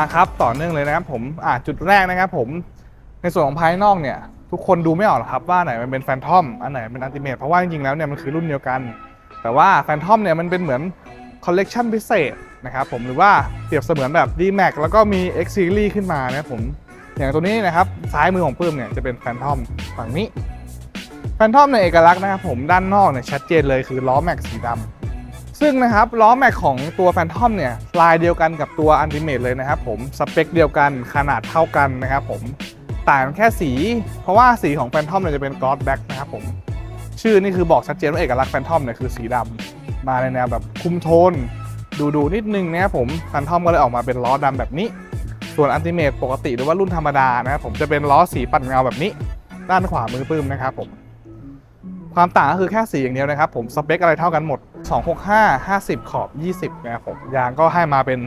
มาครับต่อเนื่องเลยนะครับผมอ่าจุดแรกนะครับผมในส่วนของภายนอกเนี่ย ทุกคนดูไม่ออกหรอกครับว่าไหนมันเป็นแฟนทอมอันไหนเป็นอัลติเมทเพราะว่าจริงๆแล้วเนี่ยมันคือรุ่นเดียวกัน แต่ว่าแฟนทอมเนี่ยมันเป็นเหมือนคอลเลกชันพิเศษนะครับผมหรือว่าเปรียบเสมือนแบบ d m a x แล้วก็มี X Series ขึ้นมานะครับผมอย่างตัวนี้นะครับซ้ายมือของปื้มเนี่ยจะเป็นแฟนทอมฝั่งนี้แฟนทอมในเอกลักษณ์นะครับผมด้านนอกเนี่ยชัดเจนเลยคือล้อแม็กสีดำ ซึ่งนะครับล้อแม็กของตัวแฟนทอมเนี่ยลายเดียวกันกับตัวอันติเม e เลยนะครับผมสเปคเดียวกันขนาดเท่ากันนะครับผมต่างแค่สี เพราะว่าสีของแฟนทอมเนี่ยจะเป็นกอ b แบ็กนะครับผมชื่อนี่คือบอกชัดเจนว่าเอกลักษณ์แฟนทอมเนี่ยคือสีดำมาในแนวแบบคุมโทน ดูดูนิดนึงนะครับผมแฟนทอมก็เลยออกมาเป็นล้อดำแบบนี้ ส่วนอันติเม e ปกติหรือว่ารุ่นธรรมดานะครับผมจะเป็นล้อสีปัดเงาแบบนี้ ด้านขวามือปื้มนะครับผมความต่างก็คือแค่สีอย่างเดียวนะครับผมสเปคอะไรเท่ากันหมด 265 50 ขอบ 20 นะครับผม ยางก็ให้มาเป็น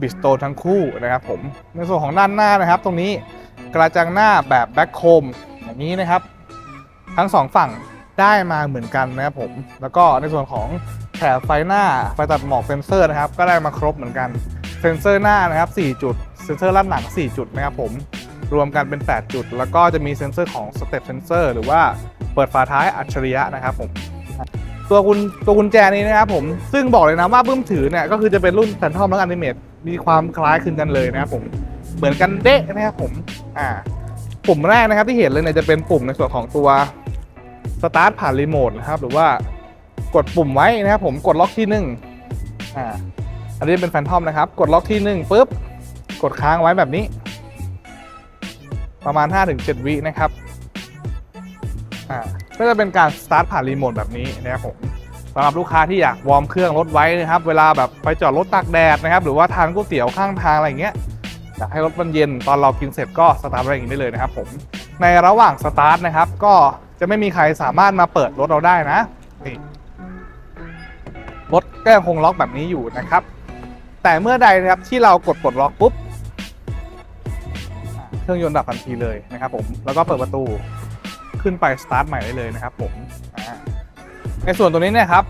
บิสโตทั้งคู่นะครับผม ในส่วนของด้านหน้านะครับ ตรงนี้กระจังหน้าแบบแบ็คโคมอย่างนี้นะครับ ทั้งสองฝั่งได้มาเหมือนกันนะครับผม แล้วก็ในส่วนของแถบไฟหน้าไฟตัดหมอกเซนเซอร์นะครับ ก็ได้มาครบเหมือนกัน เซนเซอร์หน้านะครับ 4 จุด เซนเซอร์ด้านหลัง 4 จุดนะครับผม รวมกันเป็น 8 จุด แล้วก็จะมีเซนเซอร์ของสเต็ปเซนเซอร์หรือว่าเปิดฝาท้ายอัจฉริยะนะครับผม ตัวกุญตัวกุญแจนี้นะครับผมซึ่งบอกเลยนะว่าเพิ่มถือเนี่ยก็คือจะเป็นรุ่นแฟนทอมและอนิเมตมีความคล้ายคลึงกันเลยนะครับผมเหมือนกันเด๊ะนะครับผมอ่าปุ่มแรกนะครับที่เห็นเลยเนี่ยจะเป็นปุ่มในส่วนของตัวสตาร์ทผ่านรีโมทนะครับหรือว่ากดปุ่มไว้นะครับผมกดล็อกที่หนึ่งอ่าอันนี้เป็นแฟนทอมนะครับ กดล็อกที่หนึ่งปุ๊บกดค้างไว้แบบนี้ ประมาณ 5-7 วินะครับอ่าก็จะเป็นการสตาร์ทผ่านรีโมทแบบนี้นะครับผม สำหรับลูกค้าที่อยากวอร์มเครื่องรถไว้นะครับ เวลาแบบไปจอดรถตากแดดนะครับ หรือว่าทานก๋วยเตี๋ยวข้างทางอะไรเงี้ยอยากให้รถมันเย็นตอนเรากินเสร็จก็สตาร์ทอะไว้อย่างนี้ได้เลยนะครับผมในระหว่างสตาร์ทนะครับ ก็จะไม่มีใครสามารถมาเปิดรถเราได้นะนี่รถก็ยังคงล็อกแบบนี้อยู่นะครับ แต่เมื่อใดนะครับที่เรากดปลดล็อกปุ๊บเครื่องยนต์ดับทันทีเลยนะครับผมแล้วก็เปิดประตูขึ้นไปสตาร์ทใหม่ได้เลยนะครับผมอ่า ในส่วนตัวนี้เนี่ยครับ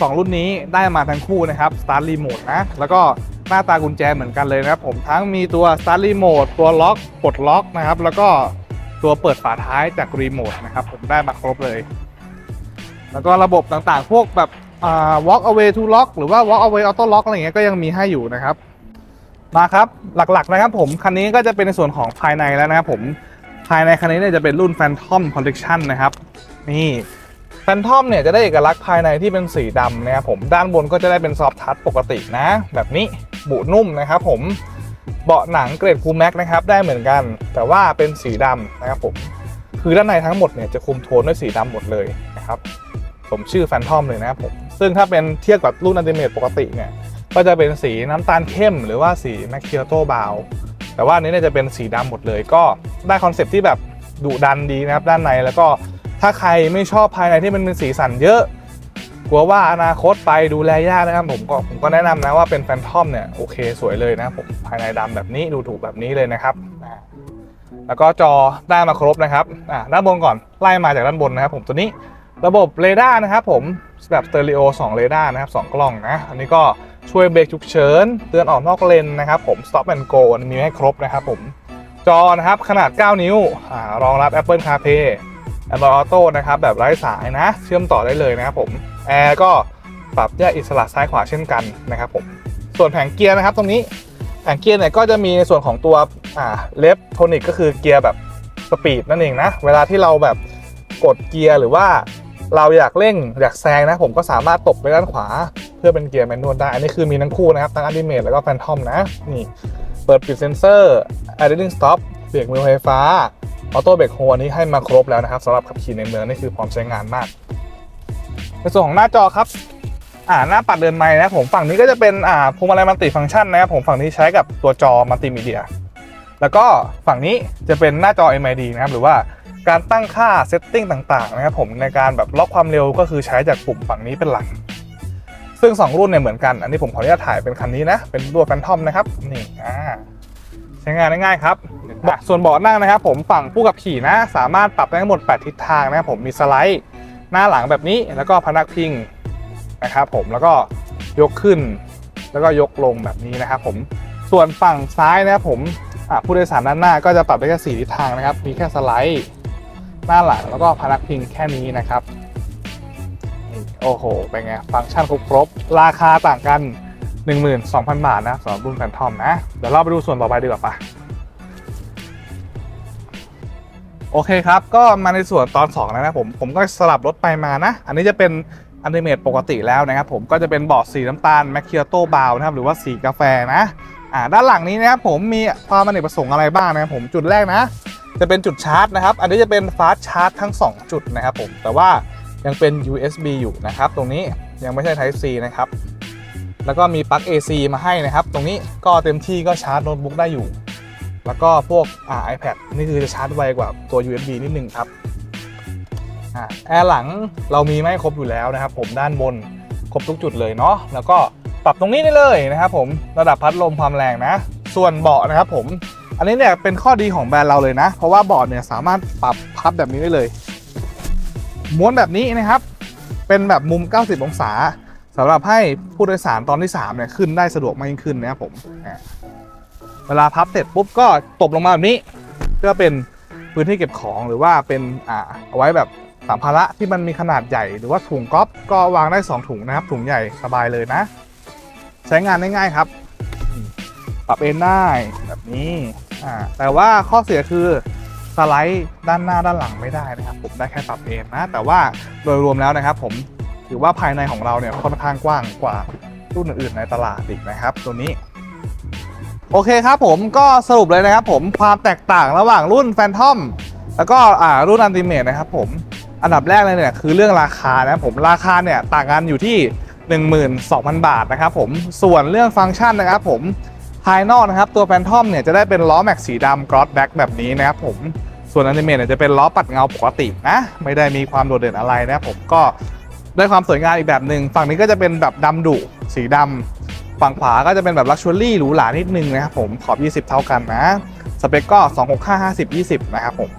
สองรุ่นนี้ได้มาทั้งคู่นะครับสตาร์ทรีโมทนะ แล้วก็หน้าตากุญแจเหมือนกันเลยนะครับผมทั้งมีตัวสตาร์ทรีโมทตัวล็อกปลดล็อกนะครับ แล้วก็ตัวเปิดฝาท้ายจากรีโมทนะครับผมได้มาครบเลย แล้วก็ระบบต่างๆ พวกแบบอ่า walk away to lock หรือว่า walk away auto lock อะไรเงี้ยก็ยังมีให้อยู่นะครับ มาครับหลักๆนะครับผม คันนี้ก็จะเป็นในส่วนของภายในแล้วนะครับผมภายในคันนี้เนี่ยจะเป็นรุ่น Phantom Collection นะครับ นี่ Phantom เนี่ยจะได้เอกลักษณ์ภายในที่เป็นสีดำนะครับผมด้านบนก็จะได้เป็นซอฟทัชปกตินะ แบบนี้บุนุ่มนะครับผมเบาะหนังเกรดคูแม็กนะครับได้เหมือนกัน แต่ว่าเป็นสีดำนะครับผมคือด้านในทั้งหมดเนี่ยจะคุมโทนด้วยสีดำหมดเลยนะครับสมชื่อ Phantom เลยนะครับผมซึ่งถ้าเป็นเทียบกับรุ่นอันติเมตปกติเนี่ยก็จะเป็นสีน้ำตาลเข้ม หรือว่าสีแมคเคียโตบาวแต่ว่าอันนี้เนี่ยจะเป็นสีดำหมดเลย ก็ได้คอนเซปต์ที่แบบดุดันดีนะครับด้านในแล้วก็ ถ้าใครไม่ชอบภายในที่มันเป็นสีสันเยอะ กลัวว่าอนาคตไปดูแลยากนะครับผมก็ผมก็แนะนำนะว่าเป็นแฟนทอมเนี่ยโอเคสวยเลยนะผมภายในดำแบบนี้ดูถูกแบบนี้เลยนะครับแล้วก็จอได้มาครบนะครับอ่าด้านบนก่อนไล่มาจากด้านบนนะครับผมตัวนี้ระบบเรดาร์นะครับผมแบบสเตอริโอ2เรดาร์นะครับสองกล้องนะ อันนี้ก็ช่วยเบรกฉุกเฉินเตือนออกนอกเลนนะครับผม stop and go มีให้ครบนะครับผม จอนะครับขนาด 9 นิ้วอรองรับ Apple CarPlay Android Auto นะครับแบบไร้สายนะ เชื่อมต่อได้เลยนะครับผมแอร์ก็ปรับแยกอิสระซ้ายขวาเช่นกันนะครับผมส่วนแผงเกียร์นะครับตรงนี้แผงเกียร์เนี่ยก็จะมีในส่วนของตัวอ่าเลฟโทนิกก็คือเกียร์แบบสปีดนั่นเองนะ เวลาที่เราแบบกดเกียร์หรือว่าเราอยากเร่งอยากแซงนะ ผมก็สามารถตบไปด้านขวา เพื่อเป็นเกียร์แมนนวลได้ อันนี้คือมีทั้งคู่นะครับ ทั้งอัลติเมทแล้วก็แฟนทอมนะ นี่ เปิดปิดเซนเซอร์ idling stop เบรกมือไฟฟ้า ออโต้เบรกโฮอันนี้ให้มาครบแล้วนะครับสำหรับขับขี่ในเมืองนี่คือพร้อมใช้งานมาก ในส่วนของหน้าจอครับอ่าหน้าปัดเดินไม้นะผมฝั่งนี้ก็จะเป็นอ่าพวงมาลัยมัลติฟังก์ชันนะครับผมฝั่งนี้ใช้กับตัวจอมัลติมีเดีย แล้วก็ฝั่งนี้จะเป็นหน้าจอ MID นะครับหรือว่าการตั้งค่าเซตติ้งต่างๆนะครับผมในการแบบล็อกความเร็วก็คือใช้จากปุ่มฝั่งนี้เป็นหลัก ซึ่ง 2 รุ่นเนี่ยเหมือนกัน อันนี้ผมขออนุญาตถ่ายเป็นคันนี้นะ เป็นตัวแฟนทอมนะครับ นี่อ่า ใช้งานได้ง่ายครับเบาะส่วนเบาะนั่งนะครับ ผมฝั่งผู้ขับขี่นะ สามารถปรับได้ทั้งหมด 8 ทิศทางนะครับผมมีสไลด์หน้าหลังแบบนี้แล้วก็พนักพิงนะครับผมแล้วก็ยกขึ้น แล้วก็ยกลงแบบนี้นะครับผมส่วนฝั่งซ้ายนะครับผมอ่าผู้โดยสารด้านหน้าก็จะปรับได้แค่สี่ทิศทางนะครับ มีแค่สไลด์หน้าหลังแล้วก็พนักพิงแค่นี้นะครับนี่โอ้โหเป็นไงฟังก์ชันครบครบๆราคาต่างกัน 12,000 บาทนะสำหรับรุ่นแฟนทอมนะ เดี๋ยวเราไปดูส่วนต่อไปดีกว่าปะโอเคครับ ก็มาในส่วนตอน 2 แล้วนะผมผมก็สลับรถไปมานะ อันนี้จะเป็นอนิเมตปกติแล้วนะครับผมก็จะเป็นเบาะสีน้ำตาลแมคเคียโต้บาวนะครับหรือว่าสีกาแฟนะอ่าด้านหลังนี้นะครับผมมีความอเนกประสงค์อะไรบ้างนะครับผมจุดแรกนะ จะเป็นจุดชาร์จนะครับ อันนี้จะเป็นฟาสชาร์จทั้ง 2 จุดนะครับผมแต่ว่ายังเป็น USB อยู่นะครับ ตรงนี้ยังไม่ใช่ Type C นะครับ แล้วก็มีปลั๊ก AC มาให้นะครับ ตรงนี้ก็เต็มที่ก็ชาร์จโน้ตบุ๊กได้อยู่ แล้วก็พวกอ่า iPad นี่คือจะชาร์จไวกว่าตัว USB นิดนึงครับอ่าแอร์หลังเรามีไม่ครบอยู่แล้วนะครับ ผมด้านบนครบทุกจุดเลยเนาะแล้วก็ปรับตรงนี้ได้เลยนะครับ ผมระดับพัดลมความแรงนะ ส่วนเบาะนะครับ ผม อันนี้เนี่ยเป็นข้อดีของแบรนด์เราเลยนะ เพราะว่าเบาะเนี่ยสามารถปรับพับแบบนี้ได้เลย ม้วนแบบนี้นะครับ เป็นแบบมุม 90 องศา สำหรับให้ผู้โดยสารตอนที่3เนี่ยขึ้นได้สะดวกมากยิ่งขึ้นนะครับผมเวลาพับเสร็จปุ๊บก็ตบลงมาแบบนี้เพื่อเป็นพื้นที่เก็บของหรือว่าเป็นอ่าเอาไว้แบบสัมภาระที่มันมีขนาดใหญ่หรือว่าถุงก๊อฟก็วางได้ 2 ถุงนะครับ ถุงใหญ่สบายเลยนะ ใช้งานได้ง่ายครับ ปรับเอนได้แบบนี้อ่าแต่ว่าข้อเสียคือสไลด์ด้านหน้าด้านหลังไม่ได้นะครับ ผมได้แค่ปรับเอนนะ แต่ว่าโดยรวมแล้วนะครับ ผม ถือว่าภายในของเราเนี่ยค่อนข้างกว้างกว่ารุ่นอื่นในตลาดอีกนะครับ ตัวนี้ โอเคครับผมก็สรุปเลยนะครับผมความแตกต่างระหว่างรุ่นแฟนทอมแล้วก็อ่ารุ่นอันติเมทนะครับผมอันดับแรกเลยเนี่ยคือเรื่องราคานะครับผมราคาเนี่ยต่างกันอยู่ที่ 12,000 บาทนะครับผมส่วนเรื่องฟังก์ชันนะครับผมภายนอกนะครับตัวแฟนทอมเนี่ยจะได้เป็นล้อแม็กสีดำกรอสแบ็กแบบนี้นะครับผมส่วนอนติเมะเนี่ยจะเป็นล้อปัดเงาปกตินะไม่ได้มีความโดดเด่นอะไรนะครับผมก็ ได้ความสวยงามอีกแบบหนึ่งฝั่งนี้ก็จะเป็นแบบดำดุสีดำฝั่งขวาก็จะเป็นแบบลักชัวรี่หรูหรานิดนึงนะครับผมขอบ 20 เท่ากันนะสเปคก็ 265 50 20 นะครับผม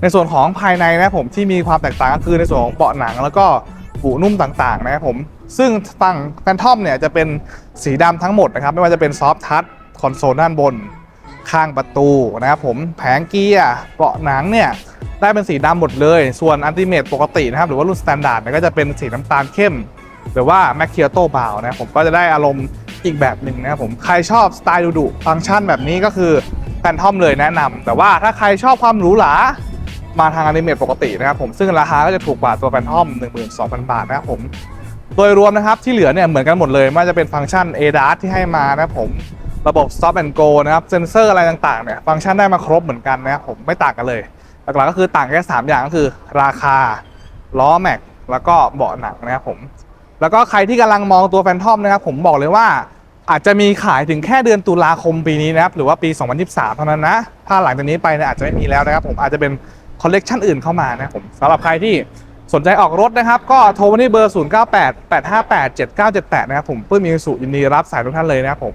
ในส่วนของภายในนะครับผมที่มีความแตกต่างก็คือในส่วนของเบาะหนังแล้วก็บุนุ่มต่างๆนะครับผมซึ่งฝั่งแฟนทอมเนี่ยจะเป็นสีดำทั้งหมดนะครับไม่ว่าจะเป็นซอฟทัชคอนโซลด้านบน ข้างประตูนะครับผมแผงเกียร์เบาะหนังเนี่ยได้เป็นสีดำหมดเลย ส่วนอันติเมตปกตินะครับ หรือว่ารุ่นสแตนดาร์ดเนี่ยก็จะเป็นสีน้ำตาลเข้ม หรือว่าแมคเคียโตบาวนะครับผมก็จะได้อารมณ์อีกแบบหนึ่งนะครับผมใครชอบสไตล์ดุๆฟังก์ชันแบบนี้ก็คือแฟนทอมเลยแนะนำแต่ว่าถ้าใครชอบความหรูหรามาทางอันติเมตปกตินะครับผมซึ่งราคาก็จะถูกกว่าตัวแฟนทอม 12,000 บาทนะครับผมโดยรวมนะครับที่เหลือเนี่ยเหมือนกันหมดเลยไม่ว่าจะเป็นฟังก์ชัน ADAS ที่ให้มานะครับผม ระบบ Stop and Go นะครับเซนเซอร์อะไรต่างๆเนี่ยฟังก์ชันได้มาครบเหมือนกันนะครับผมไม่ต่างกันเลย หลักๆก็คือต่างแค่ 3 อย่างก็คือ ราคาล้อแม็กแล้วก็เบาะหนังนะครับผมแล้วก็ใครที่กำลังมองตัวแฟนทอมนะครับผมบอกเลยว่าอาจจะมีขายถึงแค่เดือนตุลาคมปีนี้นะครับหรือว่าปี 2023 เท่านั้นนะ ถ้าหลังจากนี้ไปเนี่ยอาจจะไม่มีแล้วนะครับผมอาจจะเป็นคอลเลกชันอื่นเข้ามานะครับผมสำหรับใครที่สนใจออกรถนะครับ ก็โทรมาที่เบอร์ 098 858 7978 นะครับผมปื้มมีสุยินดีรับสายทุกท่านเลยนะครับผม